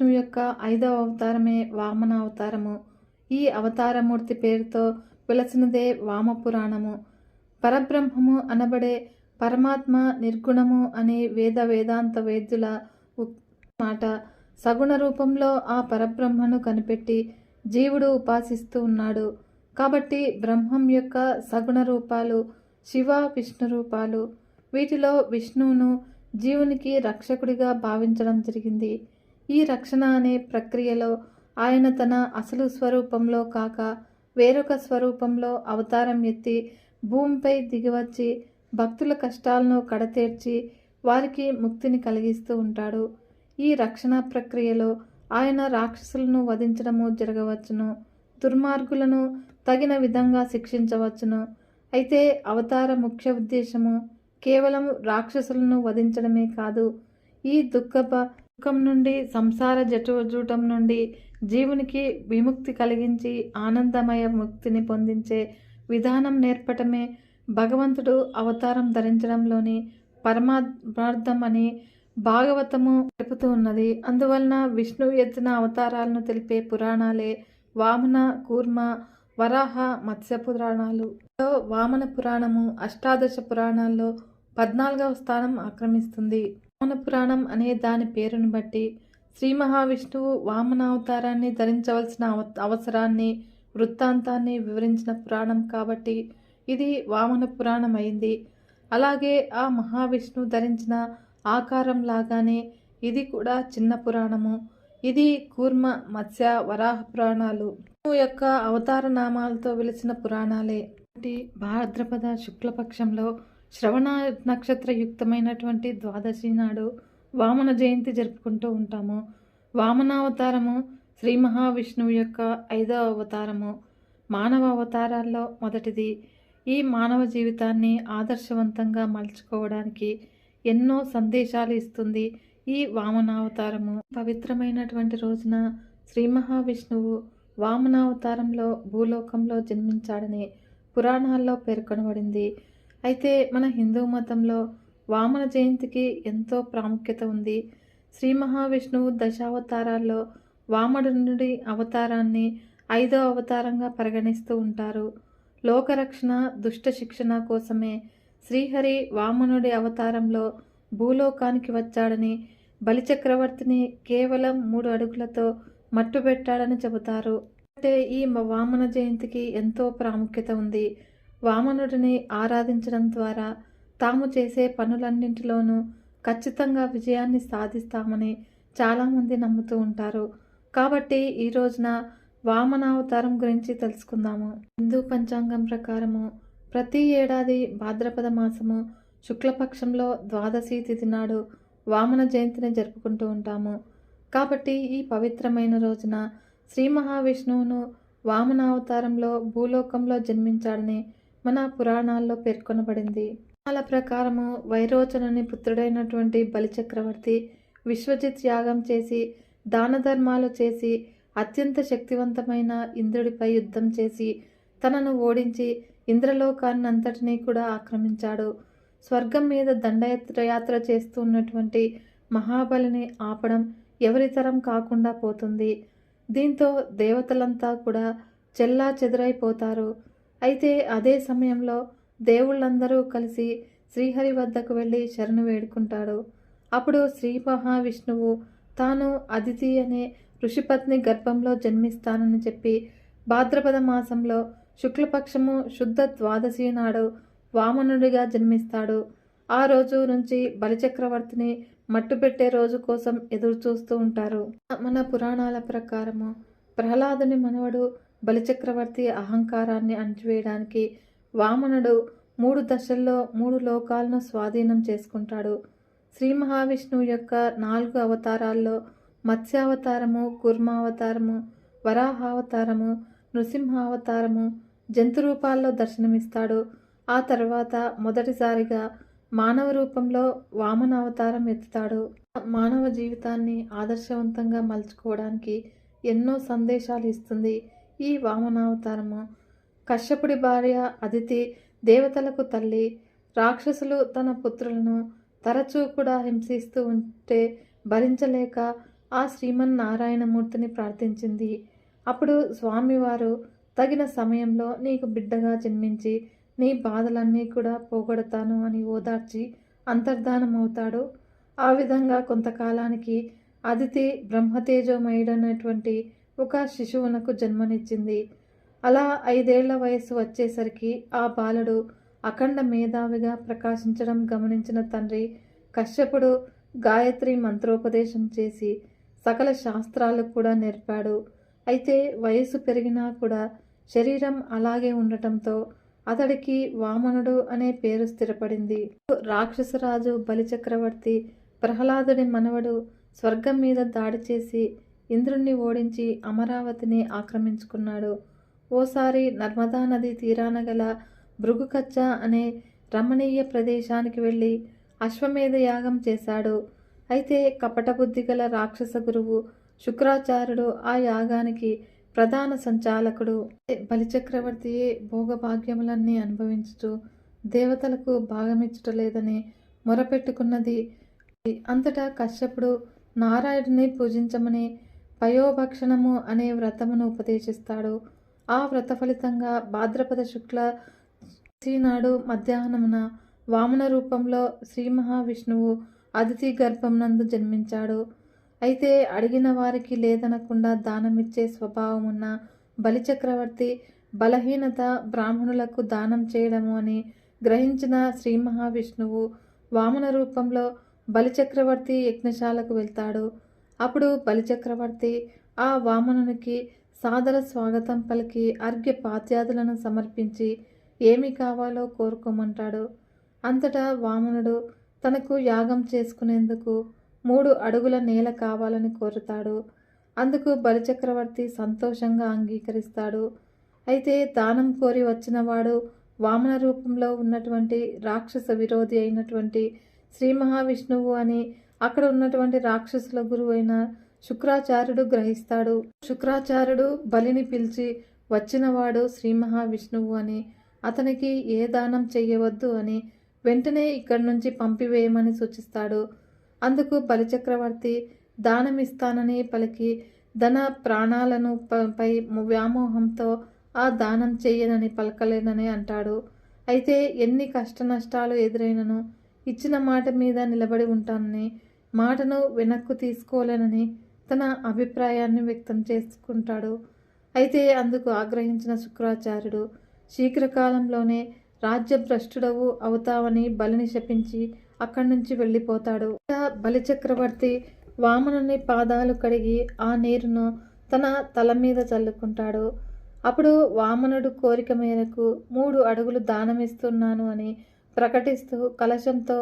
మహావిష్ణువు యొక్క ఐదవ అవతారమే వామన అవతారము. ఈ అవతారమూర్తి పేరుతో వెలసినదే వామపురాణము. పరబ్రహ్మము అనబడే పరమాత్మ నిర్గుణము అనే వేద వేదాంత వేద్యుల మాట సగుణ రూపంలో ఆ పరబ్రహ్మను కనిపెట్టి జీవుడు ఉపాసిస్తూ ఉన్నాడు. కాబట్టి బ్రహ్మం యొక్క సగుణ రూపాలు శివ విష్ణు రూపాలు. వీటిలో విష్ణువును జీవునికి రక్షకుడిగా భావించడం జరిగింది. ఈ రక్షణ అనే ప్రక్రియలో ఆయన తన అసలు స్వరూపంలో కాక వేరొక స్వరూపంలో అవతారం ఎత్తి భూమిపై దిగివచ్చి భక్తుల కష్టాలను కడతేర్చి వారికి ముక్తిని కలిగిస్తూ ఉంటాడు. ఈ రక్షణ ప్రక్రియలో ఆయన రాక్షసులను వధించడము జరగవచ్చును దుర్మార్గులను తగిన విధంగా శిక్షించవచ్చును. అయితే అవతార ముఖ్య ఉద్దేశము కేవలం రాక్షసులను వధించడమే కాదు ఈ దుఃఖప దుఃఖం నుండి సంసార జటుజూటం నుండి జీవునికి విముక్తి కలిగించి ఆనందమయ ముక్తిని పొందించే విధానం నేర్పటమే భగవంతుడు అవతారం ధరించడంలోని పరమార్థం అని భాగవతము తెలుపుతూ ఉన్నది. అందువలన విష్ణువు ఎత్తిన అవతారాలను తెలిపే పురాణాలే వామన కూర్మ వరాహ మత్స్య పురాణాలు. వామన పురాణము అష్టాదశ పురాణాల్లో పద్నాలుగవ స్థానం ఆక్రమిస్తుంది. వామన పురాణం అనే దాని పేరును బట్టి శ్రీ మహావిష్ణువు వామన అవతారాన్ని ధరించవలసిన అవ- అవసరాన్ని వృత్తాంతాన్ని వివరించిన పురాణం కాబట్టి ఇది వామన పురాణం అయింది అలాగే ఆ మహావిష్ణువు ధరించిన ఆకారం లాగానే ఇది కూడా చిన్న పురాణము. ఇది కూర్మ మత్స్య వరాహ పురాణాలు. యొక్క అవతార నామాలతో వెలిసిన పురాణాలే. భాద్రపద శుక్లపక్షంలో శ్రవణ నక్షత్ర యుక్తమైనటువంటి ద్వాదశి నాడు వామన జయంతి జరుపుకుంటూ ఉంటాము. వామనావతారము శ్రీ మహావిష్ణువు యొక్క ఐదవ అవతారము. మానవ అవతారాల్లో మొదటిది. ఈ మానవ జీవితాన్ని ఆదర్శవంతంగా మలుచుకోవడానికి ఎన్నో సందేశాలు ఇస్తుంది ఈ వామనావతారము. పవిత్రమైనటువంటి రోజున శ్రీ మహావిష్ణువు వామనావతారంలో భూలోకంలో జన్మించాడని పురాణాల్లో పేర్కొనబడింది. అయితే మన హిందూ మతంలో వామన జయంతికి ఎంతో ప్రాముఖ్యత ఉంది. శ్రీ మహావిష్ణువు దశావతారాల్లో వామనుడి అవతారాన్ని ఐదో అవతారంగా పరిగణిస్తూ ఉంటారు. లోకరక్షణ దుష్ట శిక్షణ కోసమే శ్రీహరి వామనుడి అవతారంలో భూలోకానికి వచ్చాడని బలిచక్రవర్తిని కేవలం మూడు అడుగులతో మట్టుబెట్టాడని చెబుతారు. అంటే ఈ మ- వామన జయంతికి ఎంతో ప్రాముఖ్యత ఉంది. వామనుడిని ఆరాధించడం ద్వారా తాము చేసే పనులన్నింటిలోనూ ఖచ్చితంగా విజయాన్ని సాధిస్తామని చాలామంది నమ్ముతూ ఉంటారు. కాబట్టి ఈ రోజున వామనావతారం గురించి తెలుసుకుందాము. హిందూ పంచాంగం ప్రకారము ప్రతి ఏడాది భాద్రపద మాసము శుక్లపక్షంలో ద్వాదశి తిథి నాడు వామన జయంతిని జరుపుకుంటూ ఉంటాము. కాబట్టి ఈ పవిత్రమైన రోజున శ్రీ మహావిష్ణువును వామనావతారంలో భూలోకంలో జన్మించాడని మన పురాణాల్లో పేర్కొనబడింది. పురాణాల ప్రకారము వైరోచనని పుత్రుడైనటువంటి బలిచక్రవర్తి విశ్వజిత్ యాగం చేసి దాన ధర్మాలు చేసి అత్యంత శక్తివంతమైన ఇంద్రుడిపై యుద్ధం చేసి తనను ఓడించి ఇంద్రలోకాన్నంతటినీ కూడా ఆక్రమించాడు. స్వర్గం మీద దండయాత్ర చేస్తూ ఉన్నటువంటి మహాబలిని ఆపడం ఎవరితరం కాకుండా పోతుంది. దీంతో దేవతలంతా కూడా చెల్లా చెదురైపోతారు. అయితే అదే సమయంలో దేవుళ్ళందరూ కలిసి శ్రీహరి వద్దకు వెళ్ళి శరణు వేడుకుంటాడు అప్పుడు శ్రీ మహావిష్ణువు తాను అదితి అనే ఋషిపత్ని గర్భంలో జన్మిస్తానని చెప్పి భాద్రపద మాసంలో శుక్లపక్షము శుద్ధ ద్వాదశి నాడు వామనుడిగా జన్మిస్తాడు. ఆ రోజు నుంచి బలిచక్రవర్తిని మట్టుపెట్టే రోజు కోసం ఎదురు చూస్తూ ఉంటారు. మన పురాణాల ప్రకారము ప్రహ్లాదుని మనవడు బలిచక్రవర్తి అహంకారాన్ని అణచివేయడానికి వామనుడు మూడు దశల్లో మూడు లోకాలను స్వాధీనం చేసుకుంటాడు. శ్రీ మహావిష్ణువు యొక్క నాలుగు అవతారాల్లో మత్స్యావతారము కూర్మావతారము వరాహావతారము నృసింహావతారము జంతు రూపాల్లో దర్శనమిస్తాడు. ఆ తర్వాత మొదటిసారిగా మానవ రూపంలో వామన అవతారం ఎత్తుతాడు. మానవ జీవితాన్ని ఆదర్శవంతంగా మలుచుకోవడానికి ఎన్నో సందేశాలు ఇస్తుంది. ఈ వామనావతారము. కశ్యపుడి భార్య అదితి దేవతలకు తల్లి. రాక్షసులు తన పుత్రులను తరచూ కూడా హింసిస్తూ ఉంటే భరించలేక ఆ శ్రీమన్నారాయణమూర్తిని ప్రార్థించింది. అప్పుడు స్వామివారు తగిన సమయంలో నీకు బిడ్డగా జన్మించి నీ బాధలన్నీ కూడా పోగొడతాను అని ఓదార్చి అంతర్ధానమవుతాడు. ఆ విధంగా కొంతకాలానికి అదితి బ్రహ్మతేజోమయుడైనటువంటి ఒక శిశువునకు జన్మనిచ్చింది. అలా ఐదేళ్ళ వయస్సు వచ్చేసరికి ఆ బాలుడు అఖండ మేధావిగా ప్రకాశించడం గమనించిన తండ్రి కశ్యపుడు గాయత్రి మంత్రోపదేశం చేసి సకల శాస్త్రాలు కూడా నేర్పాడు. అయితే వయసు పెరిగినా కూడా శరీరం అలాగే ఉండటంతో అతడికి వామనుడు అనే పేరు స్థిరపడింది. రాక్షసరాజు బలిచక్రవర్తి ప్రహ్లాదుడి మనవడు స్వర్గం మీద దాడి చేసి ఇంద్రుణ్ణి ఓడించి అమరావతిని ఆక్రమించుకున్నాడు. ఓసారి నర్మదా నది తీరాన గల భృగుకచ్చ అనే రమణీయ ప్రదేశానికి వెళ్ళి అశ్వమేధ యాగం చేశాడు. అయితే కపటబుద్ధి గల రాక్షస గురువు శుక్రాచార్యుడు ఆ యాగానికి ప్రధాన సంచాలకుడు. బలిచక్రవర్తి భోగభాగ్యములన్నీ అనుభవించుతూ దేవతలకు భాగమిచ్చటలేదని మొరపెట్టుకున్నది. అంతటా కశ్యపుడు నారాయణుని పూజించమని పయోభక్షణము అనే వ్రతమును ఉపదేశిస్తాడు. ఆ వ్రత ఫలితంగా భాద్రపద శుక్ల నాడు మధ్యాహ్నమున వామన రూపంలో శ్రీ మహావిష్ణువు అతిథి గర్భం నందు జన్మించాడు. అయితే అడిగిన వారికి లేదనకుండా దానమిచ్చే స్వభావం ఉన్న బలిచక్రవర్తి బలహీనత బ్రాహ్మణులకు దానం చేయడము అని గ్రహించిన శ్రీ మహావిష్ణువు వామన రూపంలో బలిచక్రవర్తి యజ్ఞశాలకు వెళ్తాడు. అప్పుడు బలిచక్రవర్తి ఆ వామనునికి సాదర స్వాగతం పలికి అర్ఘ్య పాత్యాదులను సమర్పించి ఏమి కావాలో కోరుకోమంటాడు? అంతటా వామనుడు తనకు యాగం చేసుకునేందుకు మూడు అడుగుల నేల కావాలని కోరుతాడు. అందుకు బలిచక్రవర్తి సంతోషంగా అంగీకరిస్తాడు. అయితే దానం కోరి వచ్చినవాడు వామన రూపంలో ఉన్నటువంటి రాక్షస విరోధి అయినటువంటి శ్రీ మహావిష్ణువు అని అక్కడ ఉన్నటువంటి రాక్షసుల గురువు అయిన శుక్రాచార్యుడు గ్రహిస్తాడు. శుక్రాచార్యుడు బలిని పిలిచి వచ్చినవాడు శ్రీ మహావిష్ణువు అని అతనికి ఏ దానం చెయ్యవద్దు అని వెంటనే ఇక్కడి నుంచి పంపివేయమని సూచిస్తాడు. అందుకు బలిచక్రవర్తి దానం ఇస్తానని పలికి ధన ప్రాణాలను పై వ్యామోహంతో ఆ దానం చెయ్యనని పలకలేనని అంటాడు. అయితే ఎన్ని కష్ట నష్టాలు ఎదురైనను ఇచ్చిన మాట మీద నిలబడి ఉంటానని మాటను వెనక్కు తీసుకోలేనని తన అభిప్రాయాన్ని వ్యక్తం చేసుకుంటాడు. అయితే అందుకు ఆగ్రహించిన శుక్రాచార్యుడు శీఘ్రకాలంలోనే రాజ్యభ్రష్టుడవు అవుతావని బలిని శపించి అక్కడి నుంచి వెళ్ళిపోతాడు. బలిచక్రవర్తి వామనుని పాదాలు కడిగి ఆ నీరును తన తల మీద చల్లుకుంటాడు. అప్పుడు వామనుడు కోరిక మేరకు మూడు అడుగులు దానమిస్తున్నాను అని ప్రకటిస్తూ కలశంతో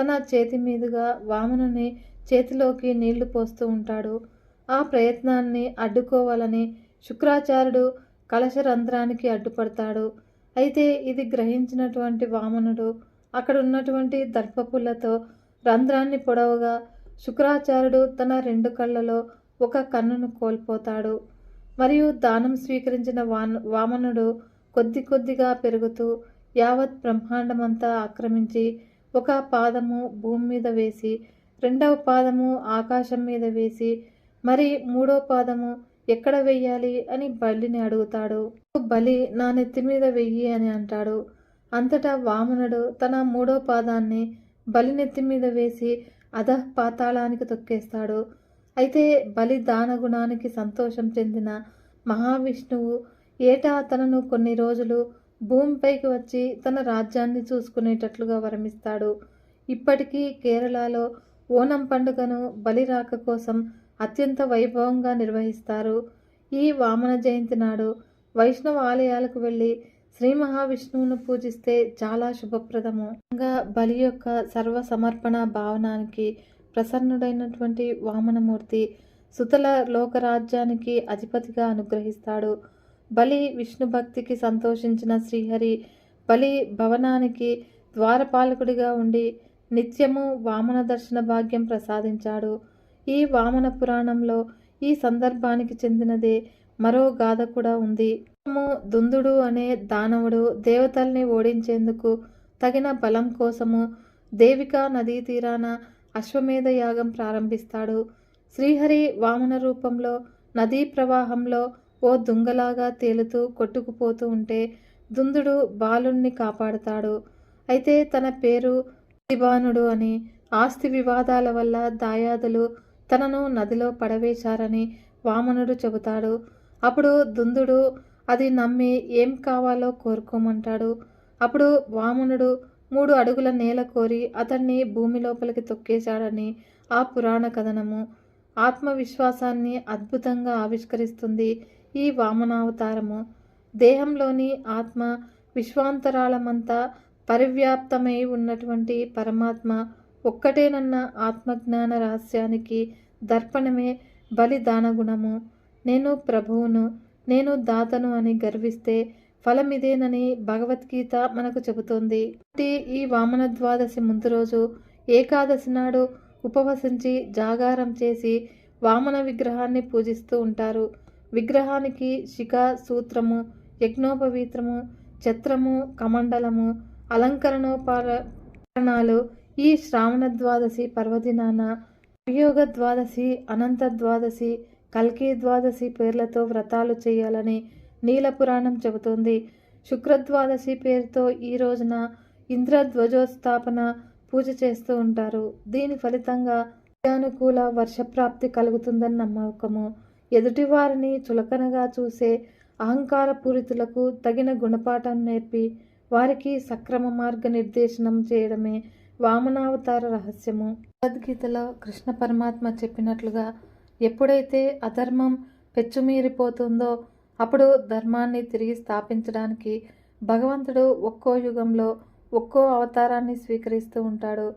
తన చేతి మీదుగా వామనుని చేతిలోకి నీళ్ళు పోస్తూ ఉంటాడు. ఆ ప్రయత్నాన్ని అడ్డుకోవాలని శుక్రాచార్యుడు కలశ రంధ్రానికి అడ్డుపడతాడు. అయితే ఇది గ్రహించినటువంటి వామనుడు అక్కడ ఉన్నటువంటి దర్పపుల్లతో రంధ్రాన్ని పొడవుగా శుక్రాచార్యుడు తన రెండు కళ్ళలో ఒక కన్నును కోల్పోతాడు. మరియు దానం స్వీకరించిన వామనుడు కొద్ది కొద్దిగా పెరుగుతూ యావత్ బ్రహ్మాండమంతా ఆక్రమించి ఒక పాదము భూమి మీద వేసి రెండవ పాదము ఆకాశం మీద వేసి మరి మూడో పాదము ఎక్కడ వెయ్యాలి అని బలిని అడుగుతాడు. బలి నా నెత్తి మీద వెయ్యి అని అంటాడు. అంతటా వామనుడు తన మూడో పాదాన్ని బలి నెత్తి మీద వేసి అధః పాతాళానికి తొక్కేస్తాడు. అయితే బలి దాన గుణానికి సంతోషం చెందిన మహావిష్ణువు ఏటా తనను కొన్ని రోజులు భూమిపైకి వచ్చి తన రాజ్యాన్ని చూసుకునేటట్లుగా వరమిస్తాడు. ఇప్పటికీ కేరళలో ఓనం పండుగను బలి రాక కోసం అత్యంత వైభవంగా నిర్వహిస్తారు. ఈ వామన జయంతి నాడు వైష్ణవ ఆలయాలకు వెళ్ళి శ్రీ మహావిష్ణువును పూజిస్తే చాలా శుభప్రదము. ఇంకా బలి యొక్క సర్వ సమర్పణ భావనానికి ప్రసన్నుడైనటువంటి వామనమూర్తి సుతల లోకరాజ్యానికి అధిపతిగా అనుగ్రహిస్తాడు. బలి విష్ణు భక్తికి సంతోషించిన శ్రీహరి బలి భవనానికి ద్వారపాలకుడిగా ఉండి నిత్యము వామన దర్శన భాగ్యం ప్రసాదించాడు. ఈ వామన పురాణంలో ఈ సందర్భానికి చెందినదే మరో గాథ కూడా ఉంది. దుందుడు అనే దానవుడు దేవతల్ని ఓడించేందుకు తగిన బలం కోసము దేవికా నదీ తీరాన అశ్వమేధ యాగం ప్రారంభిస్తాడు. శ్రీహరి వామన రూపంలో నదీ ప్రవాహంలో ఓ దుంగలాగా తేలుతూ కొట్టుకుపోతూ ఉంటే దుందుడు బాలుణ్ణి కాపాడుతాడు. అయితే తన పేరు తిబానుడు అని ఆస్తి వివాదాల వల్ల దాయాదులు తనను నదిలో పడవేశారని వామనుడు చెబుతాడు. అప్పుడు దుందుడు అది నమ్మి ఏం కావాలో కోరుకోమంటాడు అప్పుడు వామనుడు మూడు అడుగుల నేల కోరి అతన్ని భూమి లోపలికి తొక్కేశాడని ఆ పురాణ కథనము. ఆత్మవిశ్వాసాన్ని అద్భుతంగా ఆవిష్కరిస్తుంది. ఈ వామనావతారము. దేహంలోని ఆత్మ విశ్వాంతరాళమంతా పరివ్యాప్తమై ఉన్నటువంటి పరమాత్మ ఒక్కటేనన్న ఆత్మజ్ఞాన రహస్యానికి దర్పణమే బలిదాన గుణము నేను ప్రభువును నేను దాతను అని గర్విస్తే ఫలమిదేనని భగవద్గీత మనకు చెబుతోంది. ఈ వామన ద్వాదశి ముందు రోజు ఏకాదశి నాడు ఉపవసించి జాగారం చేసి వామన విగ్రహాన్ని పూజిస్తూ ఉంటారు. విగ్రహానికి శిఖ సూత్రము యజ్ఞోపవీత్రము ఛత్రము కమండలము అలంకరణోపకరణాలు ఈ శ్రావణ ద్వాదశి పర్వదినాన వియోగ ద్వాదశి అనంత ద్వాదశి కల్కి ద్వాదశి పేర్లతో వ్రతాలు చేయాలని నీల పురాణం చెబుతోంది శుక్రద్వాదశి పేరుతో ఈ రోజున ఇంద్రధ్వజోత్స్థాపన పూజ చేస్తూ ఉంటారు. దీని ఫలితంగా అనుకూల వర్షప్రాప్తి కలుగుతుందని నమ్మకము. ఎదుటివారిని చులకనగా చూసే అహంకారపూరితులకు తగిన గుణపాఠం నేర్పి వారికి సక్రమ మార్గ నిర్దేశనం చేయడమే వామనావతార రహస్యము. భగవద్గీతలో కృష్ణ పరమాత్మ చెప్పినట్లుగా ఎప్పుడైతే అధర్మం పెచ్చుమీరిపోతుందో అప్పుడు ధర్మాన్ని తిరిగి స్థాపించడానికి భగవంతుడు ఒక్కో యుగంలో ఒక్కో అవతారాన్ని స్వీకరిస్తూ ఉంటాడు.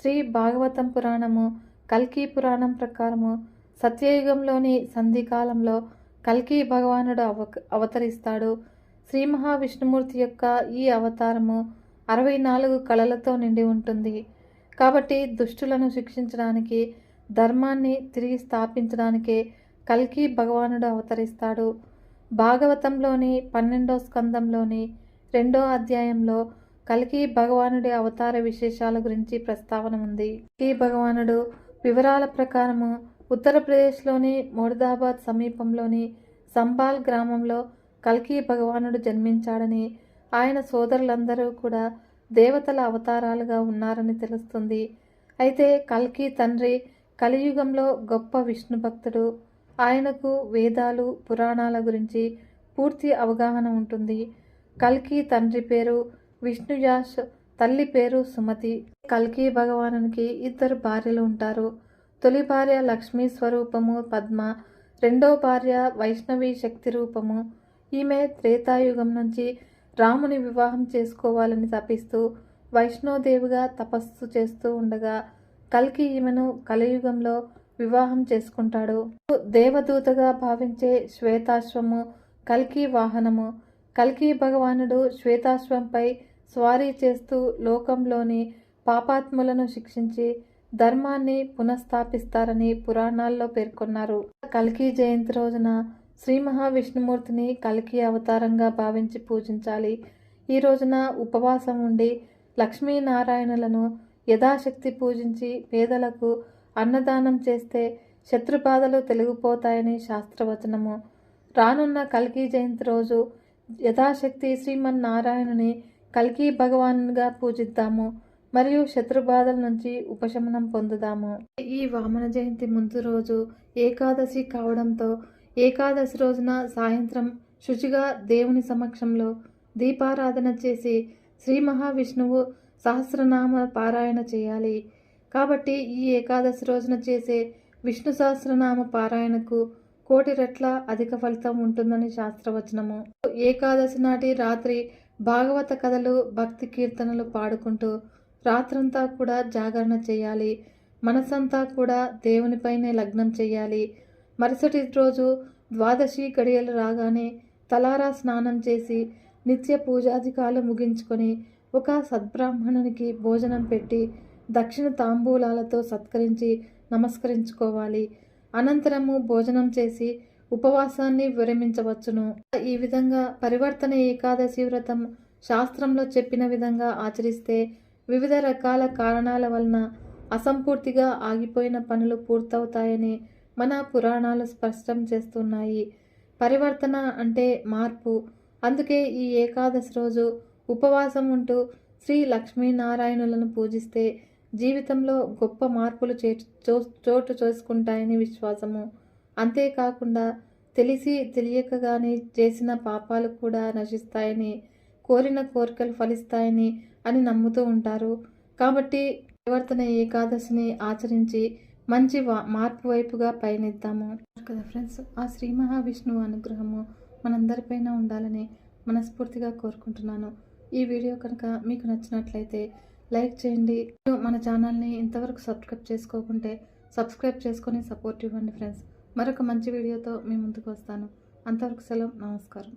శ్రీ భాగవతం పురాణము కల్కి పురాణం ప్రకారము సత్యయుగంలోని సంధికాలంలో కల్కి భగవానుడు అవ అవతరిస్తాడు. శ్రీ మహావిష్ణుమూర్తి యొక్క ఈ అవతారము అరవై నాలుగు కళలతో నిండి ఉంటుంది. కాబట్టి దుష్టులను శిక్షించడానికి ధర్మాన్ని తిరిగి స్థాపించడానికే కల్కి భగవానుడు అవతరిస్తాడు. భాగవతంలోని పన్నెండో స్కందంలోని రెండో అధ్యాయంలో కల్కి భగవానుడి అవతార విశేషాల గురించి ప్రస్తావన ఉంది. కల్కి భగవానుడు వివరాల ప్రకారము ఉత్తరప్రదేశ్లోని మోర్దాబాద్ సమీపంలోని సంబాల్ గ్రామంలో కల్కి భగవానుడు జన్మించాడని ఆయన సోదరులందరూ కూడా దేవతల అవతారాలుగా ఉన్నారని తెలుస్తుంది. అయితే కల్కి తండ్రి కలియుగంలో గొప్ప విష్ణు భక్తుడు. ఆయనకు వేదాలు పురాణాల గురించి పూర్తి అవగాహన ఉంటుంది. కల్కి తండ్రి పేరు విష్ణుయాష్ తల్లి పేరు సుమతి. కల్కి భగవానునికి ఇద్దరు భార్యలు ఉంటారు. తొలి భార్య లక్ష్మీ స్వరూపము పద్మ రెండో భార్య వైష్ణవి శక్తి రూపము. ఈమె త్రేతాయుగం నుంచి రాముని వివాహం చేసుకోవాలని తపిస్తూ వైష్ణోదేవిగా తపస్సు చేస్తూ ఉండగా కల్కి ఈమెను కలియుగంలో వివాహం చేసుకుంటాడు. దేవదూతగా భావించే శ్వేతాశ్వము కల్కి వాహనము. కల్కి భగవానుడు శ్వేతాశ్వంపై స్వారీ చేస్తూ లోకంలోని పాపాత్ములను శిక్షించి ధర్మాన్ని పునఃస్థాపిస్తారని పురాణాల్లో పేర్కొన్నారు. కల్కి జయంతి రోజున శ్రీ మహావిష్ణుమూర్తిని కల్కి అవతారంగా భావించి పూజించాలి. ఈ రోజున ఉపవాసం ఉండి లక్ష్మీనారాయణులను యథాశక్తి పూజించి పేదలకు అన్నదానం చేస్తే శత్రుబాధలు తొలగిపోతాయని శాస్త్రవచనము. రానున్న కల్కి జయంతి రోజు యథాశక్తి శ్రీమన్నారాయణుని కల్కి భగవాన్గా పూజిద్దాము. మరియు శత్రుబాధల నుంచి ఉపశమనం పొందుదాము. ఈ వామన జయంతి ముందు రోజు ఏకాదశి కావడంతో ఏకాదశి రోజున సాయంత్రం శుచిగా దేవుని సమక్షంలో దీపారాధన చేసి శ్రీ మహావిష్ణువు సహస్రనామ పారాయణ చేయాలి. కాబట్టి ఈ ఏకాదశి రోజున చేసే విష్ణు సహస్రనామ పారాయణకు కోటి రెట్ల అధిక ఫలితం ఉంటుందని శాస్త్రవచనము. ఏకాదశి నాటి రాత్రి భాగవత కథలు భక్తి కీర్తనలు పాడుకుంటూ రాత్రంతా కూడా జాగరణ చేయాలి. మనసంతా కూడా దేవునిపైనే లగ్నం చేయాలి. మరుసటి రోజు ద్వాదశి గడియలు రాగానే తలారా స్నానం చేసి నిత్య పూజాధికాలు ముగించుకొని ఒక సద్బ్రాహ్మణునికి భోజనం పెట్టి దక్షిణ తాంబూలాలతో సత్కరించి నమస్కరించుకోవాలి. అనంతరము భోజనం చేసి ఉపవాసాన్ని విరమించవచ్చును. ఈ విధంగా పరివర్తన ఏకాదశి వ్రతం శాస్త్రంలో చెప్పిన విధంగా ఆచరిస్తే వివిధ రకాల కారణాల వలన అసంపూర్తిగా ఆగిపోయిన పనులు పూర్తవుతాయని మన పురాణాలు స్పష్టం చేస్తున్నాయి. పరివర్తన అంటే మార్పు. అందుకే ఈ ఏకాదశి రోజు ఉపవాసం ఉంటూ శ్రీ లక్ష్మీనారాయణులను పూజిస్తే జీవితంలో గొప్ప మార్పులు చే చో- చోటు చేసుకుంటాయని విశ్వాసము. అంతేకాకుండా తెలిసి తెలియకగానే చేసిన పాపాలు కూడా నశిస్తాయని కోరిన కోరికలు ఫలిస్తాయని అని నమ్ముతూ ఉంటారు. కాబట్టి పరివర్తన ఏకాదశిని ఆచరించి మంచి మార్పు వైపుగా పయనిద్దాము. కదా ఫ్రెండ్స్ ఆ శ్రీ మహావిష్ణువు అనుగ్రహము మనందరిపైన ఉండాలని మనస్ఫూర్తిగా కోరుకుంటున్నాను. ఈ వీడియో కనుక మీకు నచ్చినట్లయితే లైక్ చేయండి. మన ఛానల్ని ఇంతవరకు సబ్స్క్రైబ్ చేసుకోకుంటే సబ్స్క్రైబ్ చేసుకొని సపోర్ట్ ఇవ్వండి ఫ్రెండ్స్. మరొక మంచి వీడియోతో మీ ముందుకు వస్తాను. అంతవరకు సెలవు నమస్కారం.